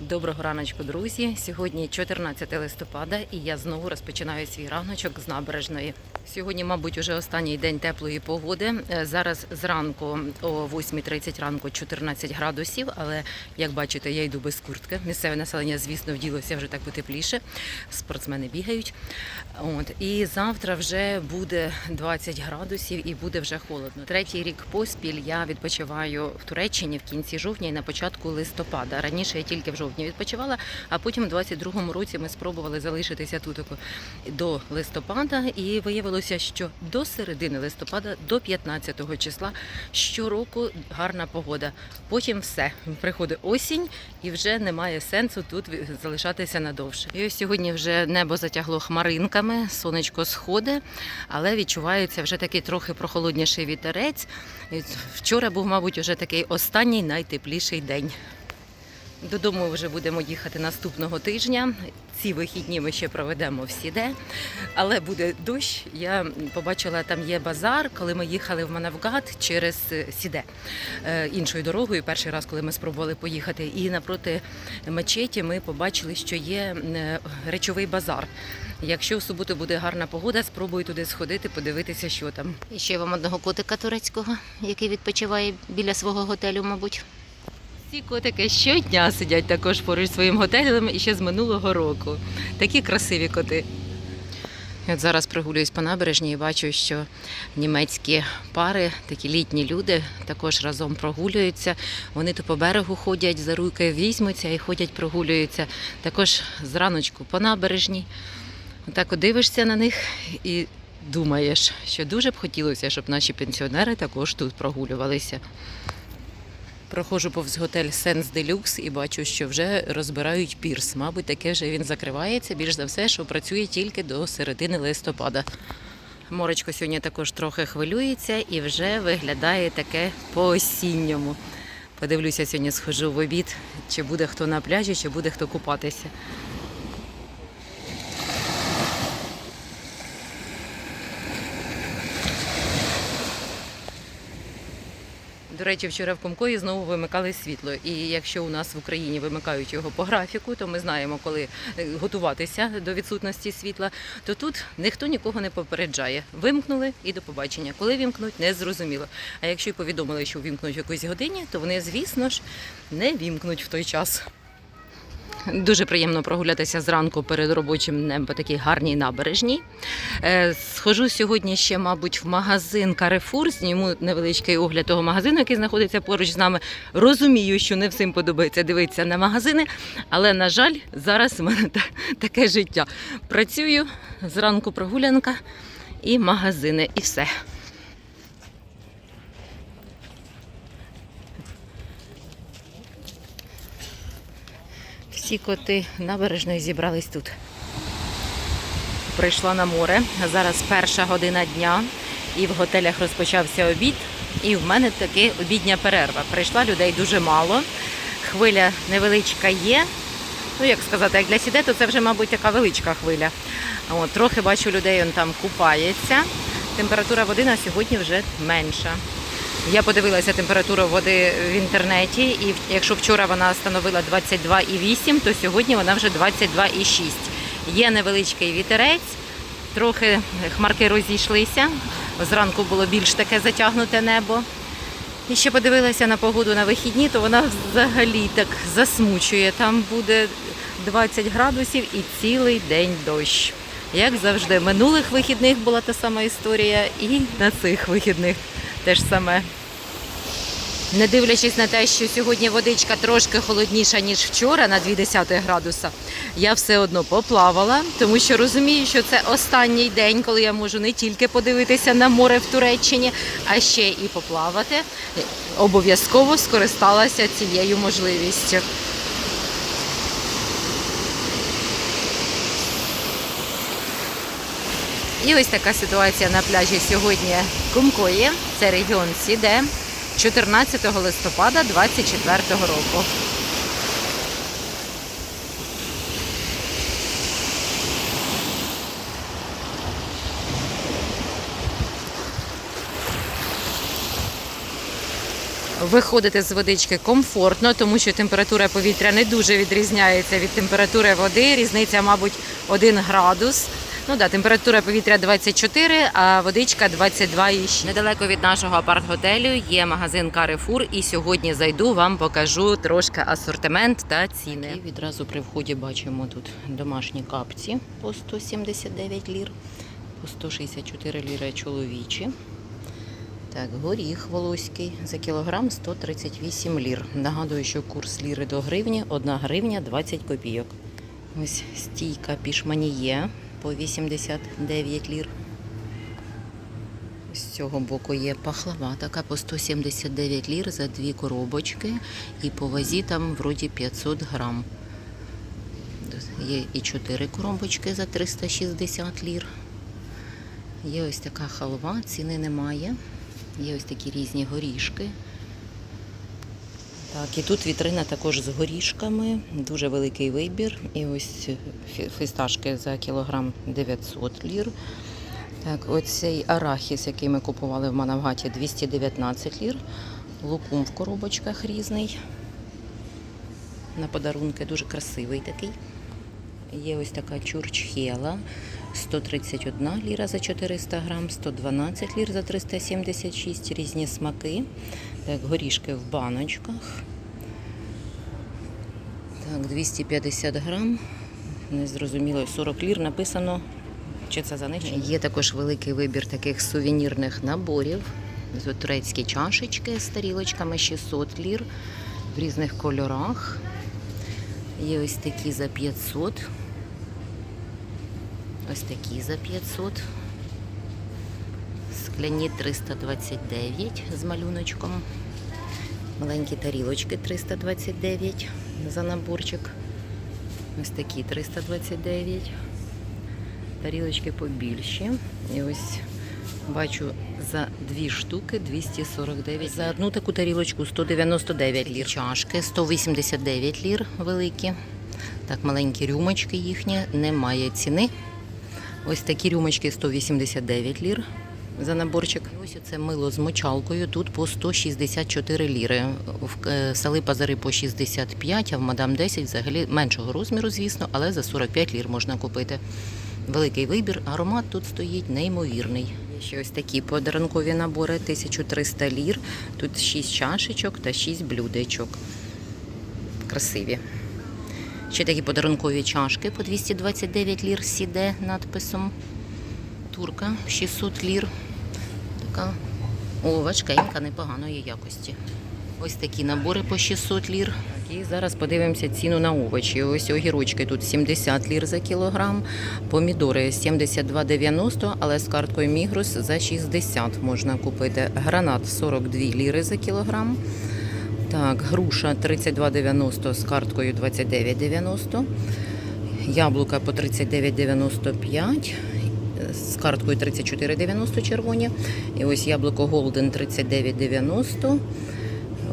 Доброго раночку, друзі. Сьогодні 14 листопада, і я знову розпочинаю свій раночок з набережної. Сьогодні, мабуть, уже останній день теплої погоди. Е, Зараз зранку о 8.30 ранку 14 градусів, але як бачите, я йду без куртки. Місцеве населення, звісно, вділося вже так потепліше. Спортсмени бігають. От і завтра вже буде 20 градусів і буде вже холодно. Третій рік поспіль я відпочиваю в Туреччині в кінці жовтня і на початку листопада. Раніше я тільки в жовтні відпочивала, а потім у 22-му році ми спробували залишитися тут до листопада, і виявилося, що до середини листопада, до 15-го числа щороку гарна погода. Потім все приходить осінь, і вже немає сенсу тут залишатися надовше. І ось сьогодні вже небо затягло хмаринками, сонечко сходить, але відчувається вже такий трохи прохолодніший вітерець. Вчора був, мабуть, уже такий останній найтепліший день. Додому вже будемо їхати наступного тижня. Ці вихідні ми ще проведемо в Сіде, але буде дощ. Я побачила, там є базар, коли ми їхали в Манавгат через е, Сіде е, іншою дорогою. Перший раз, коли ми спробували поїхати, і напроти мечеті ми побачили, що є е, речовий базар. Якщо в суботу буде гарна погода, спробую туди сходити, подивитися, що там. І ще вам одного котика турецького, який відпочиває біля свого готелю, мабуть. Ці котики щодня сидять також поруч своїм готелем і ще з минулого року. Такі красиві коти. От зараз прогулююсь по набережній і бачу, що німецькі пари, такі літні люди, також разом прогулюються. Вони то по берегу ходять, за руки візьмуться і ходять, прогулюються. Також зраночку по набережній. Так дивишся на них і думаєш, що дуже б хотілося, щоб наші пенсіонери також тут прогулювалися. Проходжу повз готель Сенс Делюкс і бачу, що вже розбирають пірс. Мабуть, таке вже він закривається. Більш за все, що працює тільки до середини листопада. Морочко сьогодні також трохи хвилюється і вже виглядає таке по-осінньому. Подивлюся, сьогодні схожу в обід, чи буде хто на пляжі, чи буде хто купатися. До речі, вчора в Комкої знову вимикали світло. І якщо у нас в Україні вимикають його по графіку, то ми знаємо, коли е, готуватися до відсутності світла, то тут ніхто нікого не попереджає. Вимкнули і до побачення. Коли вімкнуть, не зрозуміло. А якщо й повідомили, що вімкнуть в якоїсь годині, то вони, звісно ж, не вімкнуть в той час. Дуже приємно прогулятися зранку перед робочим днем по такій гарній набережній. Е, Схожу сьогодні ще, мабуть, в магазин Carrefour, зніму невеличкий огляд того магазину, який знаходиться поруч з нами. Розумію, що не всім подобається дивитися на магазини, але, на жаль, зараз у мене таке життя. Працюю, зранку прогулянка і магазини, і все. Всі коти набережної зібрались тут. Прийшла на море. Зараз перша година дня, і в готелях розпочався обід. І в мене таки обідня перерва. Прийшла людей дуже мало. Хвиля невеличка є. Ну, як сказати, як для сіде, то це вже, мабуть, така величка хвиля. От, трохи бачу людей, он там купається. Температура води на сьогодні вже менша. Я подивилася температуру води в інтернеті, і якщо вчора вона становила 22,8, то сьогодні вона вже 22,6. Є невеличкий вітерець, трохи хмарки розійшлися. Зранку було більш таке затягнуте небо. І ще подивилася на погоду на вихідні, то вона взагалі так засмучує. Там буде 20 градусів і цілий день дощ. Як завжди, минулих вихідних була та сама історія, і на цих вихідних теж саме. Не дивлячись на те, що сьогодні водичка трошки холодніша, ніж вчора на 0,2 градуса, я все одно поплавала, тому що розумію, що це останній день, коли я можу не тільки подивитися на море в Туреччині, а ще і поплавати. Обов'язково скористалася цією можливістю. І ось така ситуація на пляжі сьогодні Кумкої. Це регіон Сіде 14 листопада 2024 року. Виходити з водички комфортно, тому що температура повітря не дуже відрізняється від температури води. Різниця, мабуть, 1 градус. Ну да, температура повітря 24, а водичка 22,6. Недалеко від нашого апарт-готелю є магазин Carrefour, і сьогодні зайду, вам покажу трошки асортимент та ціни. І відразу при вході бачимо тут домашні капці по 179 лір, по 164 ліри чоловічі. Так, горіх волоський за кілограм 138 лір. Нагадую, що курс ліри до гривні 1 гривня 20 копійок. Ось стійка пішманіє по 89 лір. З цього боку є пахлава, така по 179 лір за дві коробочки. І по вазі там вроді 500 грам. Є і 4 коробочки за 360 лір. Є ось така халва, ціни немає. Є ось такі різні горішки. Так, і тут вітрина також з горішками, дуже великий вибір. І ось фісташки за кілограм 900 лір. Так, оцей арахіс, який ми купували в Манавгаті, 219 лір. Лукум в коробочках різний. На подарунки дуже красивий такий. Є ось така чурчхела 131 ліра за 400 грам, 112 лір за 376, різні смаки. Так, горішки в баночках. Так, 250 грам. Незрозуміло, 40 лір написано. Чи це за них? Є також великий вибір таких сувенірних наборів. З турецькі чашечки з тарілочками 600 лір в різних кольорах. Є ось такі за 500. Ось такі за 500. Скляні 329 з малюночком. Маленькі тарілочки 329 за наборчик. Ось такі 329. Тарілочки побільші. І ось бачу за дві штуки 249. За одну таку тарілочку 199 лір. Чашки 189 лір великі. Так, маленькі рюмочки їхні, немає ціни. Ось такі рюмочки 189 лір за наборчик. Ось це мило з мочалкою. Тут по 164 ліри. В е, сали пазари по 65, а в мадам 10 взагалі меншого розміру, звісно, але за 45 лір можна купити. Великий вибір, аромат тут стоїть неймовірний. Є ще ось такі подарункові набори 1300 лір. Тут 6 чашечок та 6 блюдечок. Красиві. Ще такі подарункові чашки по 229 лір сіде надписом. Турка 600 лір. Така важкенька, непоганої якості. Ось такі набори по 600 лір. І зараз подивимося ціну на овочі. Ось огірочки тут 70 лір за кілограм, помідори 72,90, але з карткою Мігрус за 60 можна купити. Гранат 42 ліри за кілограм. Так, груша 32,90 з карткою 29,90. Яблука по 39,95 з карткою 34,90 червоні. І ось яблуко Голден 39,90.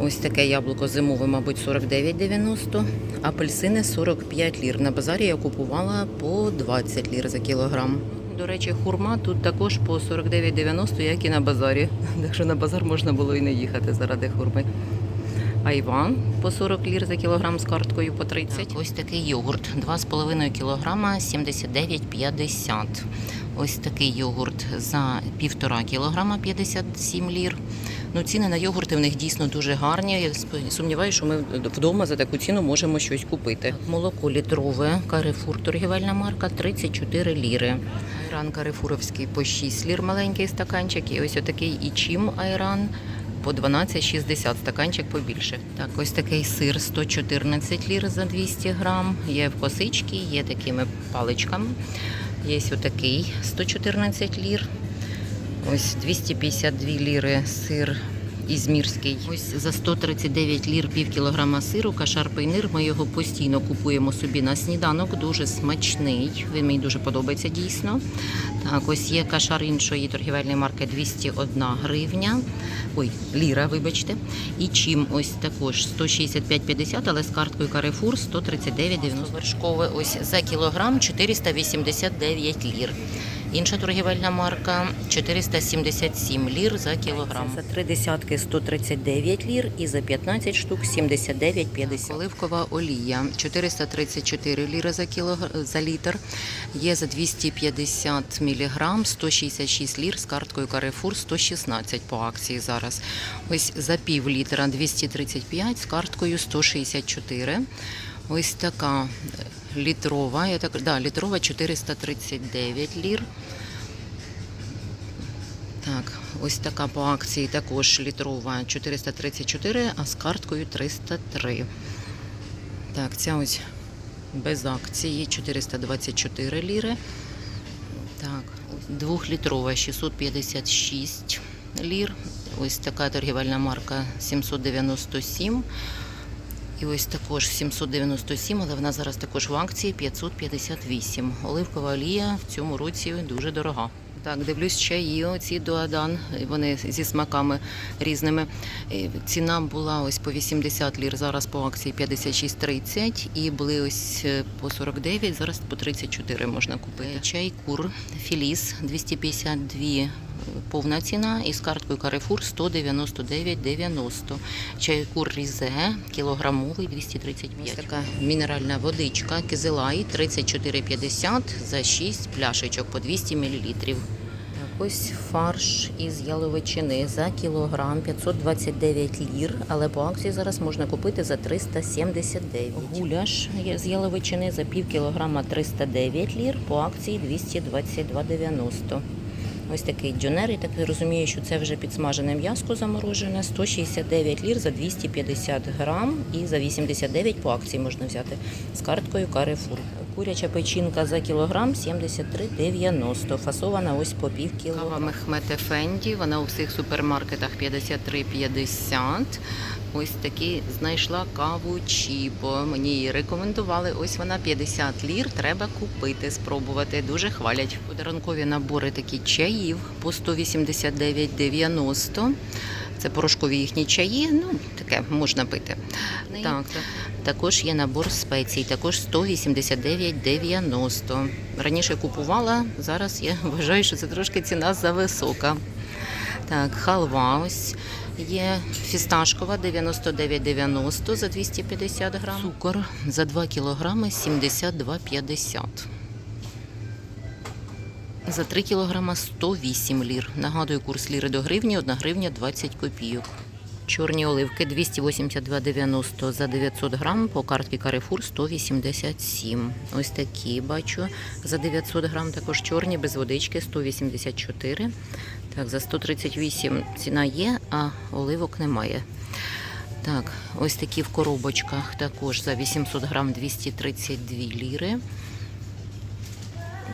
Ось таке яблуко зимове, мабуть, 49,90. Апельсини 45 лір. На базарі я купувала по 20 лір за кілограм. До речі, хурма тут також по 49,90, як і на базарі. Так що на базар можна було і не їхати заради хурми. Айван по 40 лір за кілограм з карткою по 30. ось такий йогурт 2,5 кілограма 79,50. Ось такий йогурт за 1,5 кілограма 57 лір. Ну, ціни на йогурти в них дійсно дуже гарні. Я сумніваюся, що ми вдома за таку ціну можемо щось купити. Молоко літрове, Carrefour, торгівельна марка 34 ліри. Айран Карифуровський по 6 лір маленький стаканчик. І ось отакий ічім айран по 12,60, стаканчик побільше. Так, ось такий сир 114 лір за 200 грам. Є в косички, є такими паличками. Є ось отакий 114 лір. Ось 252 ліри сир ізмірський. Ось за 139 лір пів кілограма сиру, кашар пейнир. Ми його постійно купуємо собі на сніданок. Дуже смачний. Він мені дуже подобається дійсно. Так, ось є кашар іншої торгівельної марки 201 гривня. Ой, ліра, вибачте. І чим ось також 165,50, але з карткою Carrefour 139,90. Вершкове ось за кілограм 489 лір. Інша торгівельна марка 477 лір за кілограм. За три десятки 139 лір і за 15 штук 79,50. Оливкова олія 434 ліри за кілогр... за літр. Є за 250 міліграм 166 лір з карткою Carrefour 116 по акції зараз. Ось за пів літра 235 з карткою 164. Ось така літрова, я так да, літрова 439 лір. Так, ось така по акції також літрова 434, а з карткою 303. Так, ця ось без акції 424 ліри. Так, двохлітрова 656 лір. Ось така торгівельна марка 797. І ось також 797, але вона зараз також в акції 558. Оливкова олія в цьому році дуже дорога. Так, дивлюсь ще чаї, оці дуадан, вони зі смаками різними. Е, Ціна була ось по 80 лір, зараз по акції 56,30 і були ось е, по 49, зараз по 34 можна купити. Чай кур Філіс 252 повна ціна і з карткою Carrefour 199,90. Чай кур Різе кілограмовий 235. Ось така мінеральна водичка Кизелай 34,50 за 6 пляшечок по 200 мл. Ось фарш із яловичини за кілограм 529 лір, але по акції зараз можна купити за 379. Гуляш з яловичини за пів кілограма 309 лір, по акції 222,90. Ось такий дюнер, і так я розумію, що це вже підсмажене м'яско заморожене, 169 лір за 250 грам і за 89 по акції можна взяти з карткою Carrefour. Куряча печінка за кілограм 73,90, фасована ось по пів кілограма. Кава Мехмет Ефенді, вона у всіх супермаркетах 53,50. Ось такі знайшла каву Чіпо. Мені її рекомендували. Ось вона 50 лір. Треба купити, спробувати. Дуже хвалять. Подарункові набори такі чаїв по 189,90. Це порошкові їхні чаї. Ну таке можна пити. Так, також є набор спецій, також 189,90. Раніше купувала, зараз я вважаю, що це трошки ціна зависока. Так, халва ось є фісташкова 99,90 за 250 грам. Цукор за 2 кілограми 72,50. За 3 кілограма 108 лір. Нагадую, курс ліри до гривні 1 гривня 20 копійок. Чорні оливки 282,90 за 900 грам, по картці Carrefour 187. Ось такі бачу. За 900 грам також чорні, без водички 184. Так, за 138 ціна є, а оливок немає. Так, ось такі в коробочках також за 800 грам 232 ліри.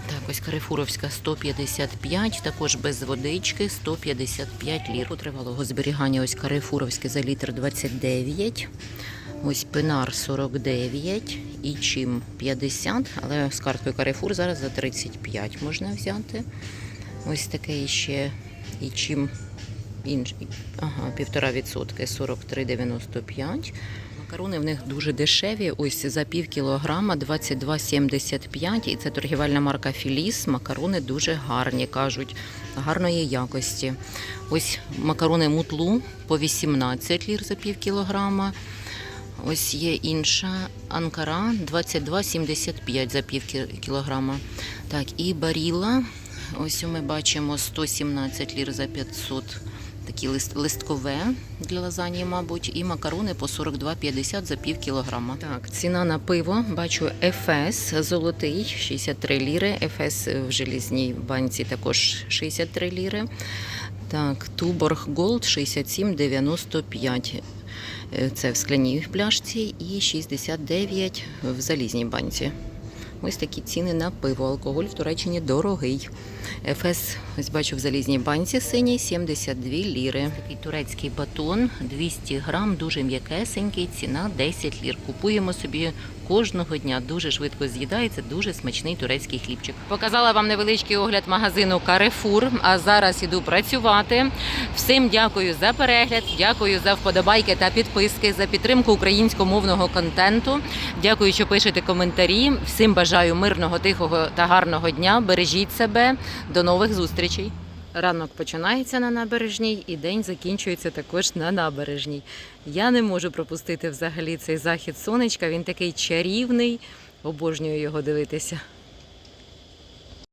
Так, ось Карифуровська 155, також без водички 155 лір. Тривалого зберігання ось Карифуровське за літр 29. Ось пинар 49 і чим 50, але з карткою Carrefour зараз за 35 можна взяти. Ось таке ще і чим інш... ага, 1,5% 43,95. Макарони в них дуже дешеві. Ось за пів кілограма 22,75. І це торгівельна марка Філіс. Макарони дуже гарні, кажуть, гарної якості. Ось макарони мутлу по 18 лір за пів кілограма. Ось є інша анкара 22,75 за пів кілограма. Так, і баріла. Ось ми бачимо 117 лір за 500 такі лист, листкове для лазанії, мабуть, і макарони по 42,50 за пів кілограма. Так, ціна на пиво бачу ефес золотий 63 ліри. Ефес в желізній банці також 63 ліри. Так, Туборг Голд 67,95. Е, Це в скляній пляшці і 69 в залізній банці. Ось такі ціни на пиво. Алкоголь в Туреччині дорогий. ФС, ось бачу в залізній банці синій 72 ліри. Такий турецький батон 200 грам, дуже м'якесенький, ціна 10 лір. Купуємо собі кожного дня. Дуже швидко з'їдається, дуже смачний турецький хлібчик. Показала вам невеличкий огляд магазину Carrefour, а зараз іду працювати. Всім дякую за перегляд, дякую за вподобайки та підписки, за підтримку українськомовного контенту. Дякую, що пишете коментарі. Всім бажаю мирного, тихого та гарного дня. Бережіть себе. До нових зустрічей. Ранок починається на набережній і день закінчується також на набережній. Я не можу пропустити взагалі цей захід сонечка. Він такий чарівний. Обожнюю його дивитися.